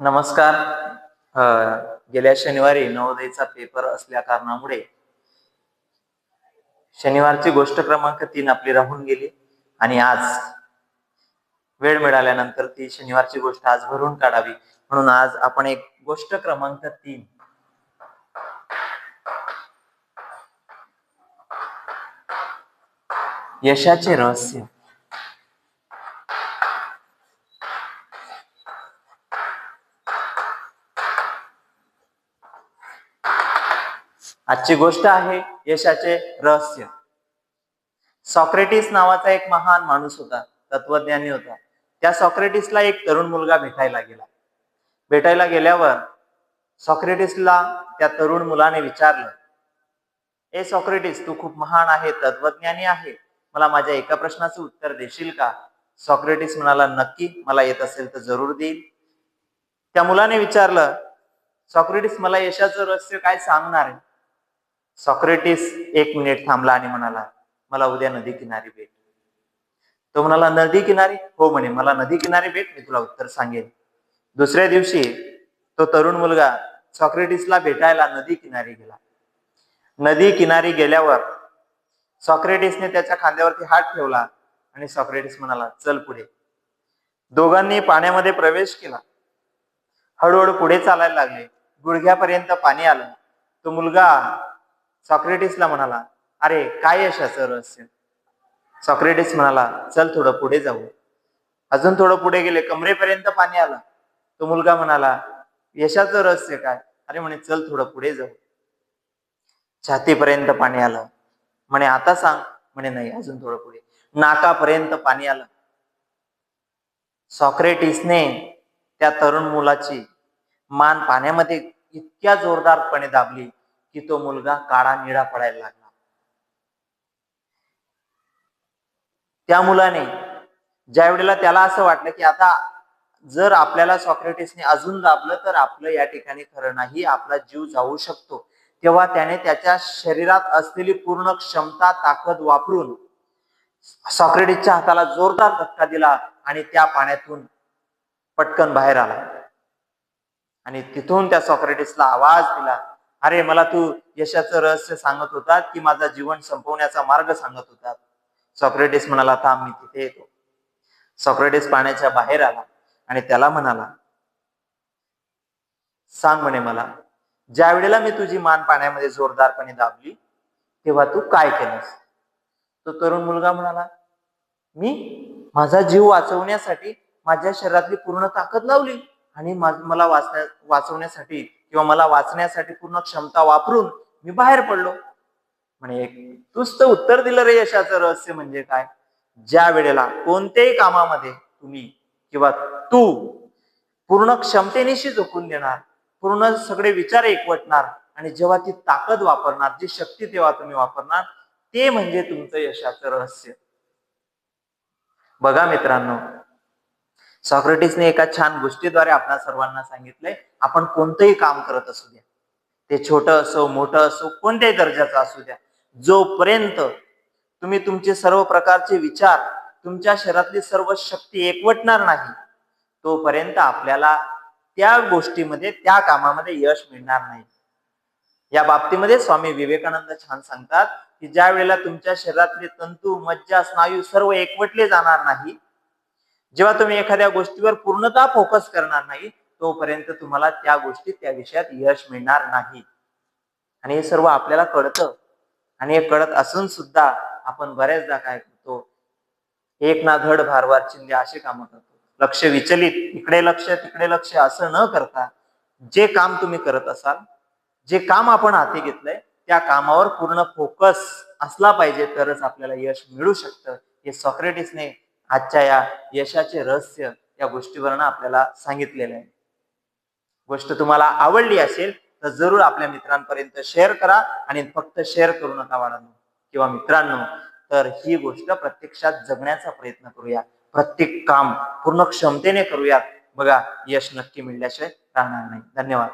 नमस्कार. गेल्या शनिवारी नवोदयचा पेपर असल्या कारणामुळे शनिवारची गोष्ट क्रमांक तीन आपली राहून गेली आणि आज वेळ मिळाल्यानंतर ती शनिवारची गोष्ट आज भरून काढावी. म्हणून आज आपण एक गोष्ट क्रमांक तीन. यशाचे रहस्य. आजची गोष्ट आहे यशाचे रहस्य. सॉक्रेटिस नावाचा एक महान माणूस होता तत्वज्ञानी होता. त्या सॉक्रेटिसला एक तरुण मुलगा भेटायला गेला. भेटायला गेल्यावर सॉक्रेटिसला त्या तरुण मुलाने विचारलं ए सॉक्रेटिस तू खूप महान आहे तत्वज्ञानी आहे. मला माझ्या एका प्रश्नाचं उत्तर देशील का? सॉक्रेटिस म्हणाला नक्की मला येत असेल तर जरूर देईल त्या मुलाने विचारलं सॉक्रेटिस मला यशाचं रहस्य काय सांगणार आहे? सॉक्रेटिस एक मिनिट थांबला आणि म्हणाला मला उद्या नदी किनारी भेट. तो म्हणाला नदी किनारी? हो म्हणे मला नदी किनारी भेट मी तुला उत्तर सांगेन. दुसऱ्या दिवशी तो तरुण मुलगा सॉक्रेटिसला भेटायला नदी किनारी गेला. नदी किनारी गेल्यावर सॉक्रेटिसने त्याच्या खांद्यावरती हात ठेवला आणि सॉक्रेटिस म्हणाला चल पुढे. दोघांनी पाण्यामध्ये प्रवेश केला. हळूहळू पुढे चालायला लागले. गुडघ्यापर्यंत पाणी आलं. तो मुलगा सॉक्रेटिसला म्हणाला अरे काय यशाचं रहस्य? सॉक्रेटिस म्हणाला चल थोडं पुढे जाऊ. अजून थोडं पुढे गेले कमरेपर्यंत पाणी आलं. तो मुलगा म्हणाला यशाचं रहस्य काय? अरे म्हणे चल थोडं पुढे जाऊ. छातीपर्यंत पाणी आलं. म्हणे आता सांग. म्हणे नाही अजून थोडं पुढे. नाकापर्यंत पाणी आलं. सॉक्रेटिसने त्या तरुण मुलाची मान पाण्यामध्ये इतक्या जोरदारपणे दाबली की तो मुलगा काळा निळा पडायला लागला. त्या मुलाने ज्या वेळेला त्याला असं वाटलं की आता जर आपल्याला सॉक्रेटिसने अजून दाबलं तर आपलं या ठिकाणी खरं नाही आपला जीव जाऊ शकतो. तेव्हा त्याने त्याच्या शरीरात असलेली पूर्ण क्षमता ताकद वापरून सॉक्रेटिसच्या हाताला जोरदार धक्का दिला आणि त्या पाण्यातून पटकन बाहेर आला. आणि तिथून त्या सॉक्रेटिसला आवाज दिला अरे मला तू यशाचं रहस्य सांगत होता की माझा जीवन संपवण्याचा मार्ग सांगत होता सॉक्रेटिस म्हणाला थांब मी तिथे येतो. सॉक्रेटिस पाण्याच्या बाहेर आला आणि त्याला म्हणाला सांग म्हणे मला ज्या वेळेला मी तुझी मान पाण्यामध्ये जोरदारपणे दाबली तेव्हा तू काय केलंस? तो तरुण मुलगा म्हणाला मी माझा जीव वाचवण्यासाठी माझ्या शरीरातली पूर्ण ताकद लावली आणि मला वाचण्या वाचवण्यासाठी किंवा मला वाचण्यासाठी पूर्ण क्षमता वापरून मी बाहेर पडलो. म्हणे एक तूच तर उत्तर दिलं रे यशाचं रहस्य म्हणजे काय? ज्या वेळेला कोणत्याही कामामध्ये तुम्ही किंवा तू पूर्ण क्षमतेनिशी झोकून देणार पूर्ण सगळे विचार एकवटणार आणि जेव्हा ती ताकद वापरणार जी शक्ती तेव्हा तुम्ही वापरणार ते म्हणजे तुमचं यशाचं रहस्य. बघा मित्रांनो सॉक्रेटिसने एका छान गोष्टीद्वारे आपल्या सर्वांना सांगितलंय आपण कोणतंही काम करत असू द्या. ते छोटं असो मोठं असो कोणत्याही दर्जाचं असू द्या. जोपर्यंत तुम्ही तुमचे सर्व प्रकारचे विचार तुमच्या शरीरातली सर्व शक्ती एकवटणार नाही तोपर्यंत आपल्याला त्या गोष्टीमध्ये त्या कामामध्ये यश मिळणार नाही. या बाबतीमध्ये स्वामी विवेकानंद छान सांगतात की ज्या वेळेला तुमच्या शरीरातले तंतू मज्जा स्नायू सर्व एकवटले जाणार नाही जेव्हा तुम्ही एखाद्या गोष्टीवर पूर्णतः फोकस करणार नाही तोपर्यंत तुम्हाला त्या गोष्टीत त्या विषयात यश मिळणार नाही. आणि हे सर्व आपल्याला कळतं. आणि हे कळत असून सुद्धा आपण बऱ्याचदा काय करतो? एक ना धड भारवार चिंदे असे कामं करतो. लक्ष विचलित इकडे लक्ष तिकडे लक्ष असं न करता जे काम तुम्ही करत असाल जे काम आपण हाती घेतलंय त्या कामावर पूर्ण फोकस असला पाहिजे तरच आपल्याला यश मिळू शकतं. हे सॉक्रेटिसने आजच्या या यशाचे रहस्य या गोष्टीवरनं आपल्याला सांगितलेलं आहे. गोष्ट तुम्हाला आवडली असेल तर जरूर आपल्या मित्रांपर्यंत शेअर करा आणि फक्त शेअर करू नका बाळांनो किंवा मित्रांनो. तर ही गोष्ट प्रत्यक्षात जगण्याचा प्रयत्न करूया. प्रत्येक काम पूर्ण क्षमतेने करूयात. बघा यश नक्की मिळल्याशिवाय राहणार नाही. धन्यवाद.